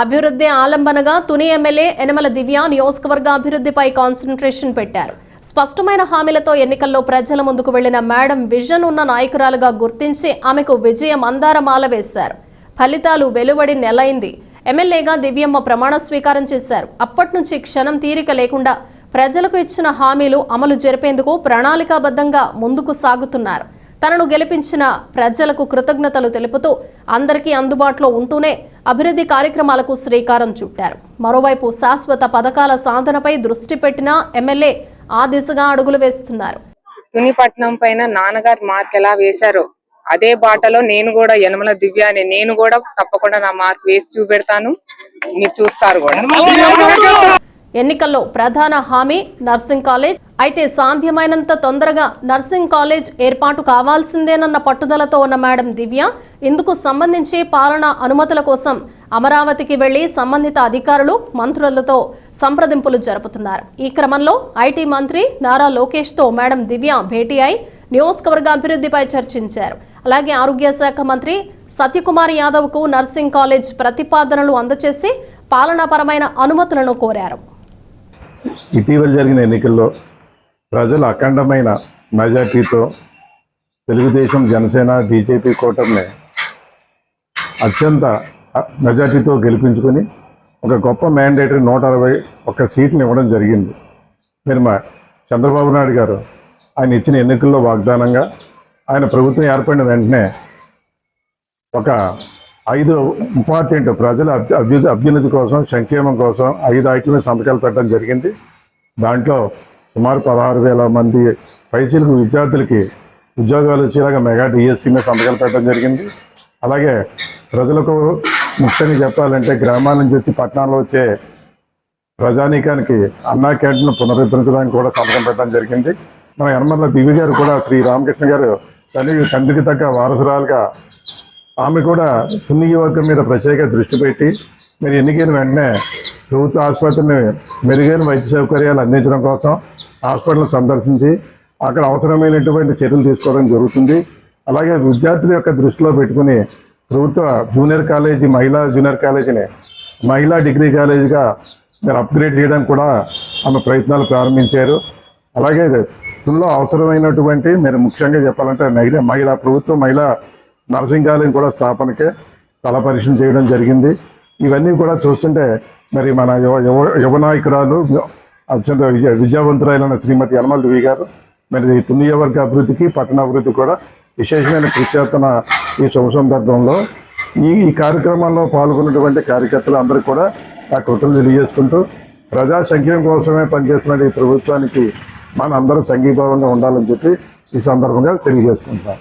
అభివృద్ధి ఆలంబనగా తుని ఎమ్మెల్యే యనమల దివ్య నియోజకవర్గ అభివృద్ధిపై కాన్సన్ట్రేషన్ పెట్టారు. స్పష్టమైన హామీలతో ఎన్నికల్లో ప్రజల ముందుకు వెళ్ళిన మేడం విజన్ ఉన్న నాయకురాలుగా గుర్తించి ఆమెకు విజయం అందారమాల వేశారు. ఫలితాలు వెలువడి నెలైంది. ఎమ్మెల్యేగా దివ్యమ్మ ప్రమాణ స్వీకారం చేశారు. అప్పటి నుంచి క్షణం తీరిక లేకుండా ప్రజలకు ఇచ్చిన హామీలు అమలు జరిపేందుకు ప్రణాళికాబద్ధంగా ముందుకు సాగుతున్నారు. తనను గెలిపించిన ప్రజలకు కృతజ్ఞతలు తెలుపుతూ అందరికీ అందుబాటులో ఉంటూనే అభివృద్ధి కార్యక్రమాలకు శ్రీకారం చుట్టారు. మరోవైపు శాశ్వత పథకాల సాధనపై దృష్టి పెట్టిన ఎమ్మెల్యే ఆ దిశగా అడుగులు వేస్తున్నారు. తునిపట్నం పైన నాన్నగారు మార్క్ ఎలా వేశారో అదే బాటలో నేను కూడా యనమల దివ్యాని నేను కూడా తప్పకుండా నా మార్క్ వేసి చూపెడతాను. మీరు చూస్తారు కూడా. ఎన్నికల్లో ప్రధాన హామీ నర్సింగ్ కాలేజ్. అయితే సాధ్యమైనంత తొందరగా నర్సింగ్ కాలేజ్ ఏర్పాటు కావాల్సిందేనన్న పట్టుదలతో ఉన్న మేడం దివ్య ఇందుకు సంబంధించి పాలనా అనుమతుల కోసం అమరావతికి వెళ్ళి సంబంధిత అధికారులు మంత్రులతో సంప్రదింపులు జరుపుతున్నారు. ఈ క్రమంలో ఐటీ మంత్రి నారా లోకేష్తో మేడం దివ్య భేటీ అయి నియోజకవర్గ అభివృద్ధిపై చర్చించారు. అలాగే ఆరోగ్య శాఖ మంత్రి సత్యకుమార్ యాదవ్కు నర్సింగ్ కాలేజ్ ప్రతిపాదనలు అందజేసి పాలనాపరమైన అనుమతులను కోరారు. ఇటీవల జరిగిన ఎన్నికల్లో ప్రజలు అఖండమైన మెజార్టీతో తెలుగుదేశం జనసేన బీజేపీ కూటమిని అత్యంత మెజార్టీతో గెలిపించుకొని ఒక గొప్ప మ్యాండేటరీ నూట అరవై ఒక్క సీట్ని ఇవ్వడం జరిగింది. మీరు మా చంద్రబాబు నాయుడు గారు ఆయన ఇచ్చిన ఎన్నికల్లో వాగ్దానంగా ఆయన ప్రభుత్వం ఏర్పడిన వెంటనే ఒక ఐదు ఇంపార్టెంట్ ప్రజల అభ్యు- అభ్యున్నతి కోసం సంక్షేమం కోసం ఐదు ఐటమ్స్ సంతకాలు పెట్టడం జరిగింది. దాంట్లో సుమారు పదహారు వేల మంది పైసలకు విద్యార్థులకి ఉద్యోగాలు వచ్చేలాగా మెగా డిఎస్సీ మీద సంతకాలు పెట్టడం జరిగింది. అలాగే ప్రజలకు ముఖ్యంగా చెప్పాలంటే గ్రామాల నుంచి వచ్చి పట్టణాల్లో వచ్చే ప్రజానీకానికి అన్నా క్యాంటీన్ పునరుద్ధరించడానికి కూడా సంతకం పెట్టడం జరిగింది. మన యనమల దివి గారు కూడా శ్రీ రామకృష్ణ గారు తండ్రి తండ్రికి తగ్గ వారసురాలుగా ఆమె కూడా పుణ్యవర్గం మీద ప్రత్యేక దృష్టి పెట్టి మీరు ఎన్నికైన వెంటనే ప్రభుత్వ ఆసుపత్రిని మెరుగైన వైద్య సౌకర్యాలు అందించడం కోసం హాస్పిటల్ సందర్శించి అక్కడ అవసరమైనటువంటి చర్యలు తీసుకోవడం జరుగుతుంది. అలాగే విద్యార్థుల యొక్క దృష్టిలో పెట్టుకుని ప్రభుత్వ జూనియర్ కాలేజీ మహిళా జూనియర్ కాలేజీని మహిళా డిగ్రీ కాలేజీగా మీరు అప్గ్రేడ్ చేయడానికి కూడా ఆమె ప్రయత్నాలు ప్రారంభించారు. అలాగే తుల్లో అవసరమైనటువంటి మీరు ముఖ్యంగా చెప్పాలంటే మహిళ మహిళా ప్రభుత్వ మహిళా నరసింహాలయం కూడా స్థాపనకే స్థల పరిశీలన చేయడం జరిగింది. ఇవన్నీ కూడా చూస్తుంటే మరి మన యువ యువ యువ నాయకురాలు అత్యంత విజయ విజయవంతురాలైన శ్రీమతి యనమల దేవి గారు మరి ఈ తునియవర్గ అభివృద్ధికి పట్టణాభివృద్ధికి కూడా విశేషమైన కృషి చేస్తున్న ఈ శుభ సందర్భంలో ఈ ఈ కార్యక్రమంలో పాల్గొన్నటువంటి కార్యకర్తలు అందరూ కూడా ఆ కృతజ్ఞతలు తెలియజేసుకుంటూ ప్రజా సంక్షేమం కోసమే పనిచేస్తున్న ఈ ప్రభుత్వానికి మన అందరూ సంఘీభావంగా ఉండాలని చెప్పి ఈ సందర్భంగా తెలియజేసుకుంటాం